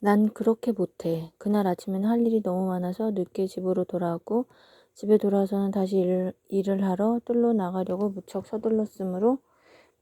난 그렇게 못해. 그날 아침엔 할 일이 너무 많아서 늦게 집으로 돌아왔고 집에 돌아와서는 다시 일을, 일을 하러 뜰로 나가려고 무척 서둘렀으므로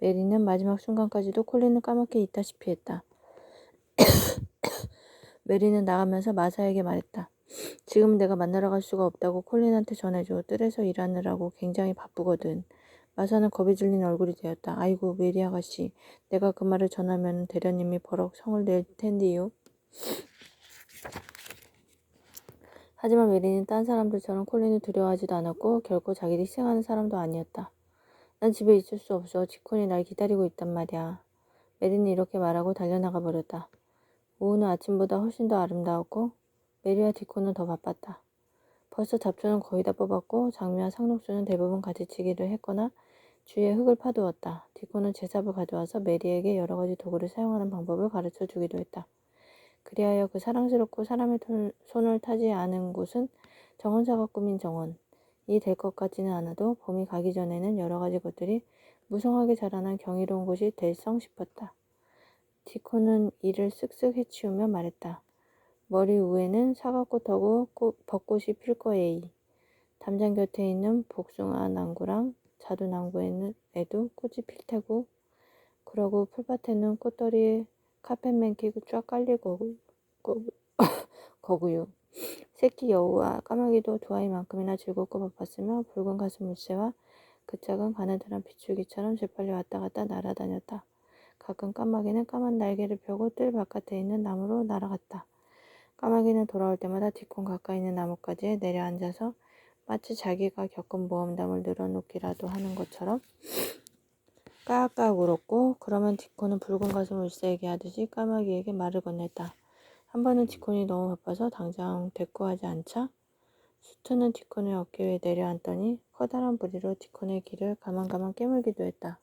메리는 마지막 순간까지도 콜린을 까맣게 있다시피 했다. 메리는 나가면서 마사에게 말했다. 지금은 내가 만나러 갈 수가 없다고 콜린한테 전해줘. 뜰에서 일하느라고 굉장히 바쁘거든. 마사는 겁이 질린 얼굴이 되었다. 아이고 메리 아가씨. 내가 그 말을 전하면 대련님이 버럭 성을 낼 텐디요. 하지만 메리는 딴 사람들처럼 콜린을 두려워하지도 않았고 결코 자기를 희생하는 사람도 아니었다. 난 집에 있을 수 없어. 지콘이 날 기다리고 있단 말이야. 메리는 이렇게 말하고 달려나가 버렸다. 오후는 아침보다 훨씬 더 아름다웠고 메리와 디콘은 더 바빴다. 벌써 잡초는 거의 다 뽑았고 장미와 상록수는 대부분 가지치기를 했거나 주위에 흙을 파두었다. 디콘은 제삽을 가져와서 메리에게 여러 가지 도구를 사용하는 방법을 가르쳐 주기도 했다. 그리하여 그 사랑스럽고 사람의 손을 타지 않은 곳은 정원사가 꾸민 정원. 이 될 것 같지는 않아도 봄이 가기 전에는 여러 가지 것들이 무성하게 자라난 경이로운 곳이 될성 싶었다. 디코는 이를 쓱쓱 해치우며 말했다. 머리 위에는 사과꽃하고 꽃, 벚꽃이 필 거예이. 담장 곁에 있는 복숭아 난구랑 자두 난구에도 꽃이 필 테고 그러고 풀밭에는 꽃들이 카펫맨 끼고 쫙 깔릴 거고, 거고, 거구요. 새끼 여우와 까마귀도 두 아이만큼이나 즐겁고 바빴으며 붉은 가슴 물새와 그 작은 가느다란 비추기처럼 재빨리 왔다 갔다 날아다녔다. 가끔 까마귀는 까만 날개를 펴고 뜰 바깥에 있는 나무로 날아갔다. 까마귀는 돌아올 때마다 뒷콩 가까이 있는 나뭇가지에 내려앉아서 마치 자기가 겪은 모험담을 늘어놓기라도 하는 것처럼 까악까악 울었고 그러면 디콘은 붉은 가슴을 울새에게 하듯이 까마귀에게 말을 건넸다. 한 번은 디콘이 너무 바빠서 당장 대꾸하지 않자 수트는 디콘의 어깨 위에 내려앉더니 커다란 부리로 디콘의 귀를 가만가만 깨물기도 했다.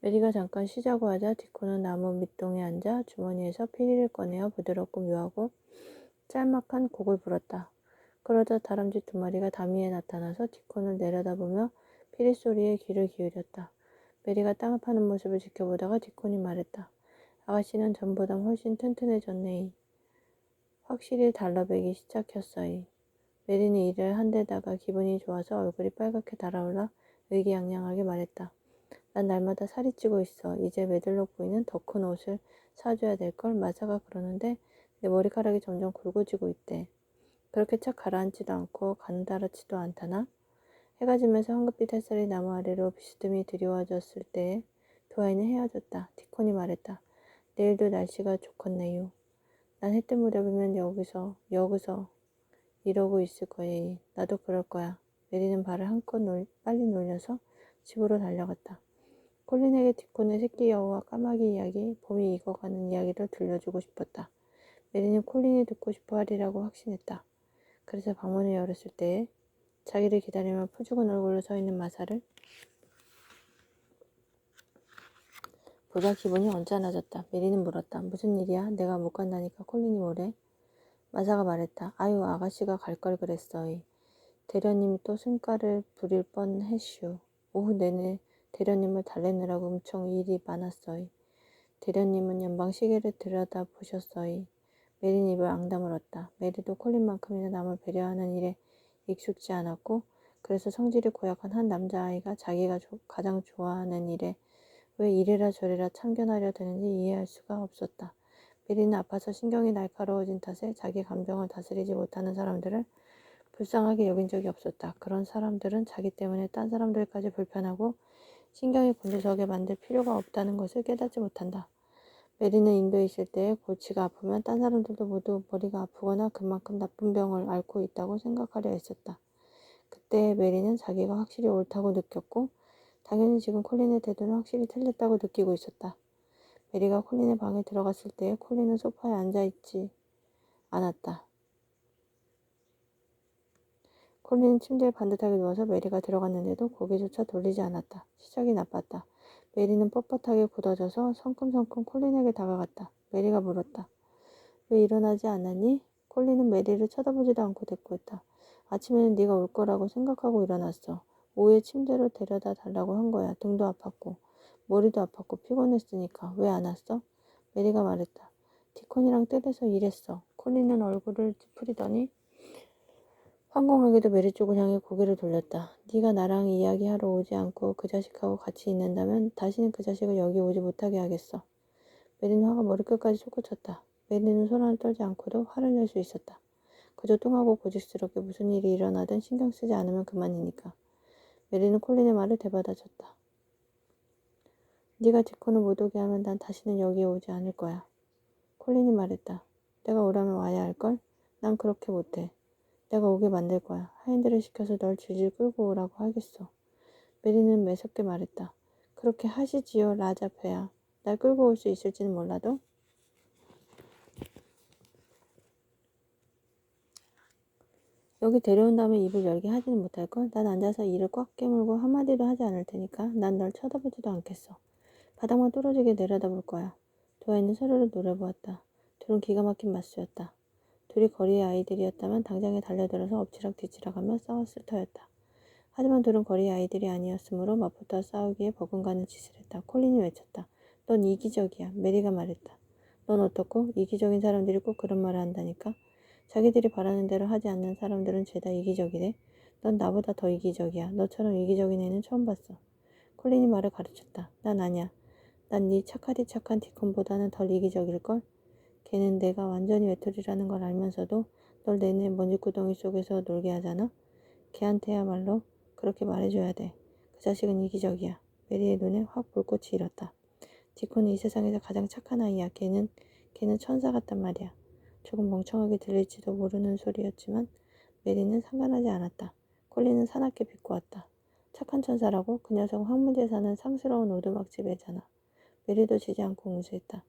메리가 잠깐 쉬자고 하자 디콘은 나무 밑동에 앉아 주머니에서 피리를 꺼내어 부드럽고 묘하고 짤막한 곡을 불었다. 그러자 다람쥐 두 마리가 담 위에 나타나서 디콘을 내려다보며 피리 소리에 귀를 기울였다. 메리가 땅을 파는 모습을 지켜보다가 디콘이 말했다. 아가씨는 전보다 훨씬 튼튼해졌네이. 확실히 달러배기 시작했어이. 메리는 일을 한 데다가 기분이 좋아서 얼굴이 빨갛게 달아올라 의기양양하게 말했다. 난 날마다 살이 찌고 있어. 이제 매들러 보이는 더 큰 옷을 사줘야 될 걸 마사가 그러는데 내 머리카락이 점점 굵어지고 있대. 그렇게 착 가라앉지도 않고 가느다랗지도 않다나? 해가 지면서 황급빛 햇살이 나무 아래로 비스듬히 드리워졌을 때에 두 아이는 헤어졌다. 티콘이 말했다. 내일도 날씨가 좋겠네요. 난 해뜰 무렵이면 여기서 여기서 이러고 있을 거예요. 나도 그럴 거야. 메리는 발을 한껏 놀, 빨리 놀려서 집으로 달려갔다. 콜린에게 티콘의 새끼 여우와 까마귀 이야기, 봄이 익어가는 이야기를 들려주고 싶었다. 메리는 콜린이 듣고 싶어 하리라고 확신했다. 그래서 방문을 열었을 때에 자기를 기다리며 푸죽은 얼굴로 서 있는 마사를 보자 기분이 언짢아졌다. 메리는 물었다. 무슨 일이야? 내가 못 간다니까 콜린이 뭐래? 마사가 말했다. 아유 아가씨가 갈 걸 그랬어이. 대련님이 또 승가를 부릴 뻔했슈. 오후 내내 대련님을 달래느라고 엄청 일이 많았어이. 대련님은 연방 시계를 들여다 보셨어이. 메린 입을 앙다물었다. 메리도 콜린만큼이나 남을 배려하는 일에 익숙지 않았고 그래서 성질이 고약한 한 남자아이가 자기가 조, 가장 좋아하는 일에 왜 이래라 저래라 참견하려 드는지 이해할 수가 없었다. 메리는 아파서 신경이 날카로워진 탓에 자기 감정을 다스리지 못하는 사람들을 불쌍하게 여긴 적이 없었다. 그런 사람들은 자기 때문에 딴 사람들까지 불편하고 신경이 곤두서게 만들 필요가 없다는 것을 깨닫지 못한다. 메리는 인도에 있을 때 골치가 아프면 딴 사람들도 모두 머리가 아프거나 그만큼 나쁜 병을 앓고 있다고 생각하려 했었다. 그때 메리는 자기가 확실히 옳다고 느꼈고 당연히 지금 콜린의 태도는 확실히 틀렸다고 느끼고 있었다. 메리가 콜린의 방에 들어갔을 때 콜린은 소파에 앉아있지 않았다. 콜린은 침대에 반듯하게 누워서 메리가 들어갔는데도 고개조차 돌리지 않았다. 시작이 나빴다. 메리는 뻣뻣하게 굳어져서 성큼성큼 콜린에게 다가갔다. 메리가 물었다. 왜 일어나지 않았니? 콜린은 메리를 쳐다보지도 않고 대꾸했다. 아침에는 네가 올 거라고 생각하고 일어났어. 오후에 침대로 데려다 달라고 한 거야. 등도 아팠고 머리도 아팠고 피곤했으니까 왜 안 왔어? 메리가 말했다. 디콘이랑 뜰에서 일했어. 콜린은 얼굴을 찌푸리더니 황공하게도 메리 쪽을 향해 고개를 돌렸다. 네가 나랑 이야기하러 오지 않고 그 자식하고 같이 있는다면 다시는 그 자식을 여기 오지 못하게 하겠어. 메리는 화가 머리끝까지 솟구쳤다. 메리는 손안을 떨지 않고도 화를 낼 수 있었다. 그저 뚱하고 고집스럽게 무슨 일이 일어나든 신경 쓰지 않으면 그만이니까. 메리는 콜린의 말을 되받아줬다. 네가 디콘을 못 오게 하면 난 다시는 여기에 오지 않을 거야. 콜린이 말했다. 내가 오라면 와야 할걸? 난 그렇게 못해. 내가 오게 만들 거야. 하인들을 시켜서 널 질질 끌고 오라고 하겠어. 메리는 매섭게 말했다. 그렇게 하시지요, 라자 페야. 날 끌고 올 수 있을지는 몰라도 여기 데려온 다음에 입을 열게 하지는 못할 걸? 난 앉아서 이를 꽉 깨물고 한마디도 하지 않을 테니까 난 널 쳐다보지도 않겠어. 바닥만 떨어지게 내려다볼 거야. 도아이는 서로를 노려보았다. 둘은 기가 막힌 맞수였다. 둘이 거리의 아이들이었다면 당장에 달려들어서 엎치락 뒤치락하며 싸웠을 터였다. 하지만 둘은 거리의 아이들이 아니었으므로 맞붙어 싸우기에 버금가는 짓을 했다. 콜린이 외쳤다. 넌 이기적이야. 메리가 말했다. 넌 어떻고? 이기적인 사람들이 꼭 그런 말을 한다니까? 자기들이 바라는 대로 하지 않는 사람들은 죄다 이기적이래. 넌 나보다 더 이기적이야. 너처럼 이기적인 애는 처음 봤어. 콜린이 말을 가르쳤다. 난 아냐. 난네 착하디 착한 디콘보다는 덜 이기적일걸? 걔는 내가 완전히 외톨이라는 걸 알면서도 널 내내 먼지구덩이 속에서 놀게 하잖아? 걔한테야말로 그렇게 말해줘야 돼. 그 자식은 이기적이야. 메리의 눈에 확 불꽃이 일었다. 디콘은 이 세상에서 가장 착한 아이야. 걔는, 걔는 천사 같단 말이야. 조금 멍청하게 들릴지도 모르는 소리였지만 메리는 상관하지 않았다. 콜린은 사납게 비꼬았다. 착한 천사라고? 그 녀석은 황무지에 사는 상스러운 오두막집 애잖아. 메리도 지지 않고 응수했다.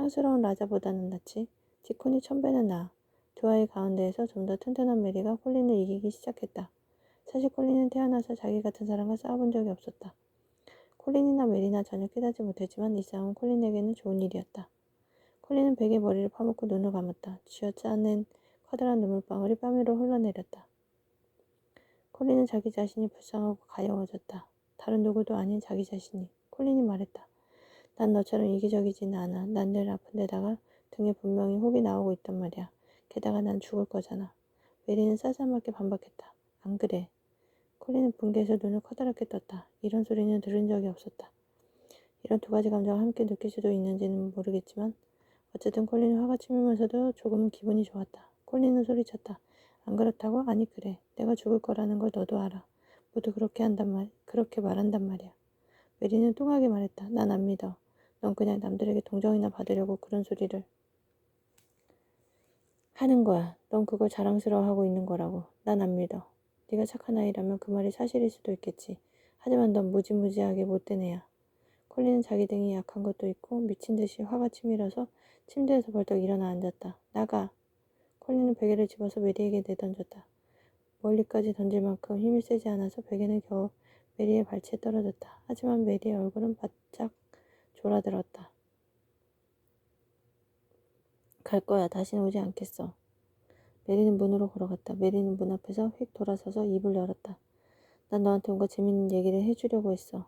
상스러운 라자보다는 낫지. 디콘이 천배는 나아. 두 아이 가운데에서 좀 더 튼튼한 메리가 콜린을 이기기 시작했다. 사실 콜린은 태어나서 자기 같은 사람과 싸워본 적이 없었다. 콜린이나 메리나 전혀 깨닫지 못했지만 이 싸움은 콜린에게는 좋은 일이었다. 콜린은 베개 머리를 파묻고 눈을 감았다. 쥐어짜낸 커다란 눈물방울이 뺨 위로 흘러내렸다. 콜린은 자기 자신이 불쌍하고 가여워졌다. 다른 누구도 아닌 자기 자신이. 콜린이 말했다. 난 너처럼 이기적이진 않아. 난 늘 아픈 데다가 등에 분명히 혹이 나오고 있단 말이야. 게다가 난 죽을 거잖아. 메리는 쌀쌀맞게 반박했다. 안 그래. 콜린은 붕괴해서 눈을 커다랗게 떴다. 이런 소리는 들은 적이 없었다. 이런 두 가지 감정을 함께 느낄 수도 있는지는 모르겠지만 어쨌든 콜린은 화가 치밀면서도 조금은 기분이 좋았다. 콜린은 소리쳤다. 안 그렇다고? 아니 그래. 내가 죽을 거라는 걸 너도 알아. 모두 그렇게 한단 말, 그렇게 말한단 말이야. 메리는 뚱하게 말했다. 난 안 믿어. 넌 그냥 남들에게 동정이나 받으려고 그런 소리를 하는 거야. 넌 그걸 자랑스러워하고 있는 거라고. 난 안 믿어. 네가 착한 아이라면 그 말이 사실일 수도 있겠지. 하지만 넌 무지무지하게 못된 애야. 콜린은 자기 등이 약한 것도 있고 미친 듯이 화가 치밀어서 침대에서 벌떡 일어나 앉았다. 나가. 콜린은 베개를 집어서 메리에게 내던졌다. 멀리까지 던질 만큼 힘이 세지 않아서 베개는 겨우 메리의 발치에 떨어졌다. 하지만 메리의 얼굴은 바짝 졸아들었다. 갈 거야. 다시는 오지 않겠어. 메리는 문으로 걸어갔다. 메리는 문 앞에서 휙 돌아서서 입을 열었다. 난 너한테 뭔가 재밌는 얘기를 해주려고 했어.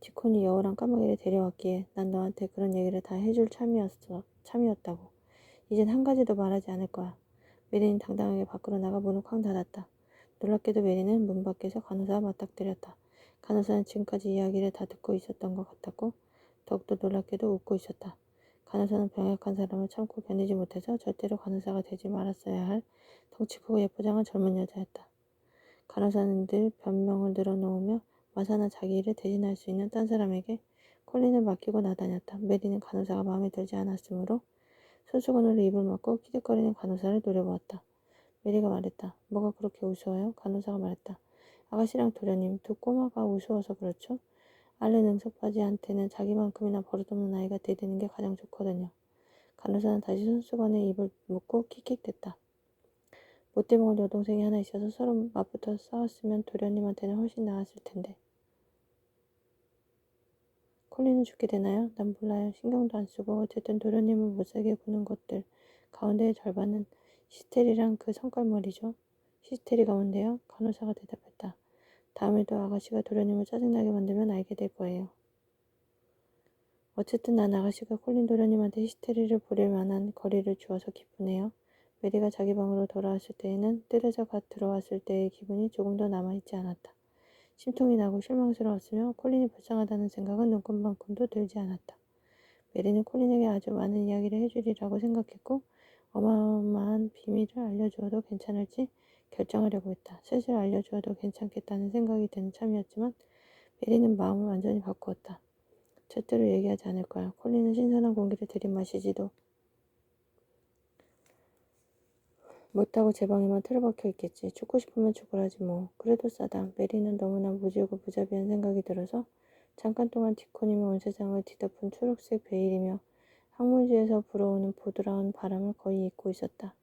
디콘이 여우랑 까마귀를 데려왔기에 난 너한테 그런 얘기를 다 해줄 참이었어. 참이었다고. 이젠 한 가지도 말하지 않을 거야. 메리는 당당하게 밖으로 나가 문을 쾅 닫았다. 놀랍게도 메리는 문 밖에서 간호사와 맞닥뜨렸다. 간호사는 지금까지 이야기를 다 듣고 있었던 것 같았고 더욱더 놀랍게도 웃고 있었다. 간호사는 병약한 사람을 참고 견디지 못해서 절대로 간호사가 되지 말았어야 할 덩치 크고 예쁘장한 젊은 여자였다. 간호사는 늘 변명을 늘어놓으며 마사나 자기 일을 대신할 수 있는 딴 사람에게 콜린을 맡기고 나다녔다. 메리는 간호사가 마음에 들지 않았으므로 손수건으로 입을 막고 키득거리는 간호사를 노려보았다. 메리가 말했다. 뭐가 그렇게 우스워요? 간호사가 말했다. 아가씨랑 도련님, 두 꼬마가 우스워서 그렇죠? 알렌 응석바지한테는 자기만큼이나 버릇없는 아이가 대드는 게 가장 좋거든요. 간호사는 다시 손수건에 입을 묶고 킥킥댔다. 못돼 먹은 여동생이 하나 있어서 서로 맞붙어 싸웠으면 도련님한테는 훨씬 나았을 텐데. 콜린은 죽게 되나요? 난 몰라요. 신경도 안 쓰고 어쨌든 도련님을 못살게 구는 것들 가운데의 절반은 시스텔이랑 그 성깔머리죠. 시스텔이 가운데요. 간호사가 대답했다. 다음에도 아가씨가 도련님을 짜증나게 만들면 알게 될 거예요. 어쨌든 난 아가씨가 콜린 도련님한테 히스테리를 부릴 만한 거리를 주어서 기쁘네요. 메리가 자기 방으로 돌아왔을 때에는 갓 들어왔을 때의 기분이 조금 더 남아있지 않았다. 심통이 나고 실망스러웠으며 콜린이 불쌍하다는 생각은 눈금만큼도 들지 않았다. 메리는 콜린에게 아주 많은 이야기를 해주리라고 생각했고 어마어마한 비밀을 알려주어도 괜찮을지 결정하려고 했다. 슬슬 알려주어도 괜찮겠다는 생각이 드는 참이었지만 메리는 마음을 완전히 바꾸었다. 절대로 얘기하지 않을 거야. 콜린은 신선한 공기를 들이마시지도 못하고 제 방에만 틀어박혀 있겠지. 죽고 싶으면 죽으라지 뭐. 그래도 싸다. 메리는 너무나 무지고 무자비한 생각이 들어서 잠깐 동안 디코님이 온 세상을 뒤덮은 초록색 베일이며 항문지에서 불어오는 부드러운 바람을 거의 잊고 있었다.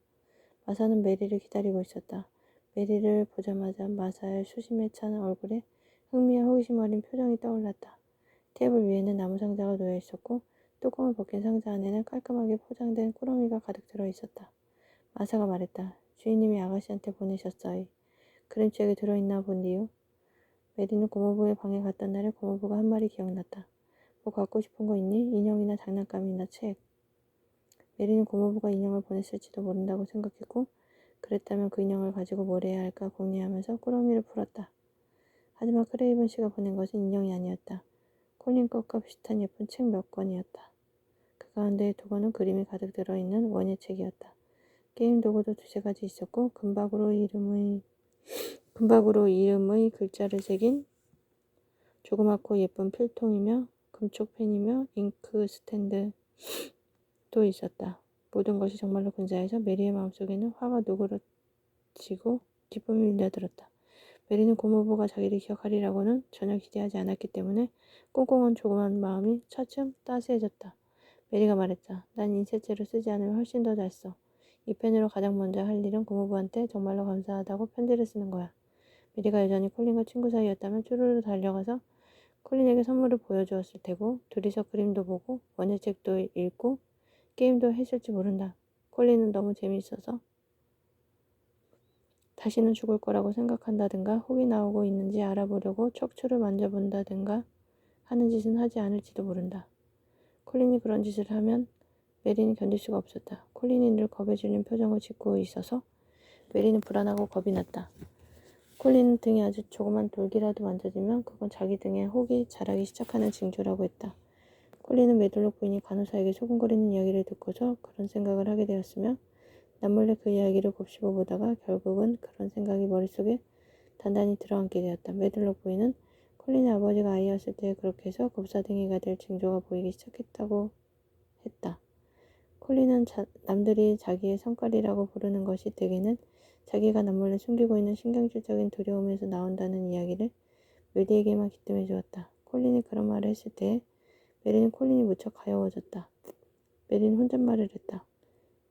마사는 메리를 기다리고 있었다. 메리를 보자마자 마사의 수심에 찬 얼굴에 흥미와 호기심 어린 표정이 떠올랐다. 테이블 위에는 나무 상자가 놓여 있었고 뚜껑을 벗긴 상자 안에는 깔끔하게 포장된 꾸러미가 가득 들어 있었다. 마사가 말했다. 주인님이 아가씨한테 보내셨어요. 그림책에 들어있나 본디요. 메리는 고모부의 방에 갔던 날에 고모부가 한 말이 기억났다. 뭐 갖고 싶은 거 있니? 인형이나 장난감이나 책. 메리는 고모부가 인형을 보냈을지도 모른다고 생각했고 그랬다면 그 인형을 가지고 뭘 해야 할까 궁리하면서 꾸러미를 풀었다. 하지만 크레이븐 씨가 보낸 것은 인형이 아니었다. 콜린 것과 비슷한 예쁜 책 몇 권이었다. 그 가운데 두 권은 그림이 가득 들어있는 원예 책이었다. 게임 도구도 두세 가지 있었고 금박으로 이름의 금박으로 이름의 글자를 새긴 조그맣고 예쁜 필통이며 금쪽 펜이며 잉크 스탠드도 있었다. 모든 것이 정말로 근사해서 메리의 마음속에는 화가 누그러지고 기쁨이 밀려들었다. 메리는 고모부가 자기를 기억하리라고는 전혀 기대하지 않았기 때문에 꽁꽁한 조그만 마음이 차츰 따스해졌다. 메리가 말했다. 난 인쇄체로 쓰지 않으면 훨씬 더 잘 써. 이 펜으로 가장 먼저 할 일은 고모부한테 정말로 감사하다고 편지를 쓰는 거야. 미리가 여전히 콜린과 친구 사이였다면 쭈르르 달려가서 콜린에게 선물을 보여주었을 테고 둘이서 그림도 보고 원예책도 읽고 게임도 했을지 모른다. 콜린은 너무 재미있어서 다시는 죽을 거라고 생각한다든가 혹이 나오고 있는지 알아보려고 척추를 만져본다든가 하는 짓은 하지 않을지도 모른다. 콜린이 그런 짓을 하면 메리는 견딜 수가 없었다. 콜린이 늘 겁에 질린 표정을 짓고 있어서 메리는 불안하고 겁이 났다. 콜린 등에 아주 조그만 돌기라도 만져지면 그건 자기 등에 혹이 자라기 시작하는 징조라고 했다. 콜린은 메들록 부인이 간호사에게 소곤거리는 이야기를 듣고서 그런 생각을 하게 되었으며 남몰래 그 이야기를 곱씹어 보다가 결국은 그런 생각이 머릿속에 단단히 들어앉게 되었다. 메들록 부인은 콜린의 아버지가 아이였을 때 그렇게 해서 곱사등이가 될 징조가 보이기 시작했다고 했다. 콜린은 자, 남들이 자기의 성깔이라고 부르는 것이 대개는 자기가 남몰래 숨기고 있는 신경질적인 두려움에서 나온다는 이야기를 메리에게만 기뜸해 주었다. 콜린이 그런 말을 했을 때 메리는 콜린이 무척 가여워졌다. 메리는 혼잣말을 했다.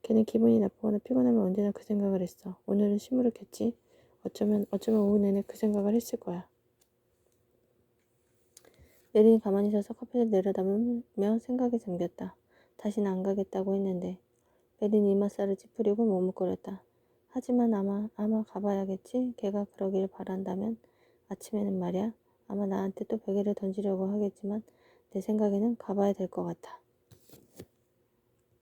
걔는 기분이 나쁘거나 피곤하면 언제나 그 생각을 했어. 오늘은 시무룩했지. 어쩌면 어쩌면 오후 내내 그 생각을 했을 거야. 메리는 가만히 서서 커피를 내려다보며 생각에 잠겼다. 다시는 안 가겠다고 했는데 메리는 이마살을 찌푸리고 머뭇거렸다. 하지만 아마 아마 가봐야겠지. 걔가 그러길 바란다면 아침에는 말이야. 아마 나한테 또 베개를 던지려고 하겠지만 내 생각에는 가봐야 될 것 같아.